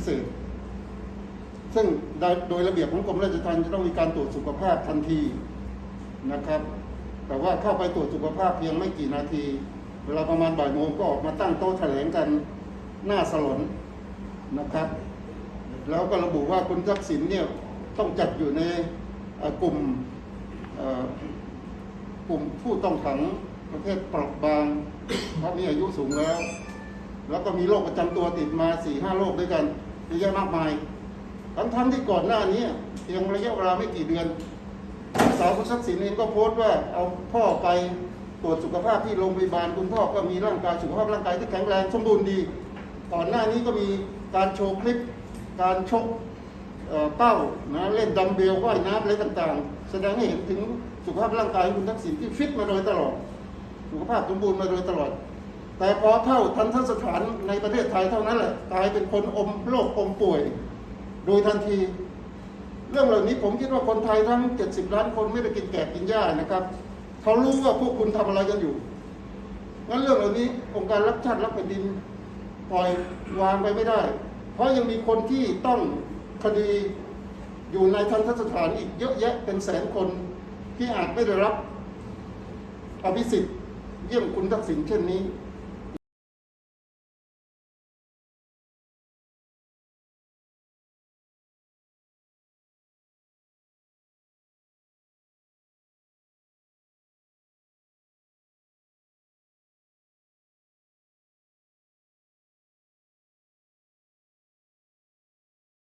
พิเศษ ซึ่งโดยระเบียบของกรมราชทัณฑ์จะต้องมีการตรวจสุขภาพทันทีนะครับ แต่ว่าเข้าไปตรวจสุขภาพเพียงไม่กี่นาที เวลาประมาณบ่ายโมงก็ออกมาตั้งโต๊ะแถลงกันหน้าสลนนะครับ แล้วก็ระบุว่าคุณทักษิณเนี่ยต้องจัดอยู่ในกลุ่มกลุ่มผู้ต้องขังประเภทเปราะบางเพราะมีอายุสูงแล้ว แล้วก็มีโรคประจำตัวติดมาสี่ห้าโรคด้วยกัน เยอะแยะมากมาย ทั้งทั้งที่ก่อนหน้านี้เพียงระยะเวลาไม่กี่เดือนลูกสาวคุณทักษิณเองก็โพสต์ว่าเอาพ่อไปตรวจสุขภาพที่โรงพยาบาลคุณพ่อก็มีร่างกายสุขภาพร่างกายที่แข็งแรงสมบูรณ์ดี ก่อนหน้านี้ก็มีการโชว์คลิป การชกเเป้านะเล่นดัมเบลว่ายน้ำอะไรต่างๆ แสดงให้เห็นถึงสุขภาพร่างกายคุณทักษิณที่ฟิตมาโดยตลอด สุขภาพสมบูรณ์มาโดยตลอด แต่พอเท่าทันทสถานในประเทศไทยเท่านั้นแหละกลายเป็นคนอมโรคอมป่วย โดยทันที เรื่องเหล่านี้ผมคิดว่าคนไทยทั้ง 70 ล้านคนไม่ได้กินแกะกินหญ้านะครับเขารู้ว่าพวกคุณทำอะไรกันอยู่งั้นเรื่องเหล่านี้องค์การรักชาติรักแผ่นดินปล่อยวางไปไม่ได้ เพราะยังมีคนที่ต้องคดีอยู่ในทันทสถานอีกเยอะแยะเป็นแสนคนที่อาจไม่ได้รับอภิสิทธิ์เยี่ยมคุณทักษิณเช่นนี้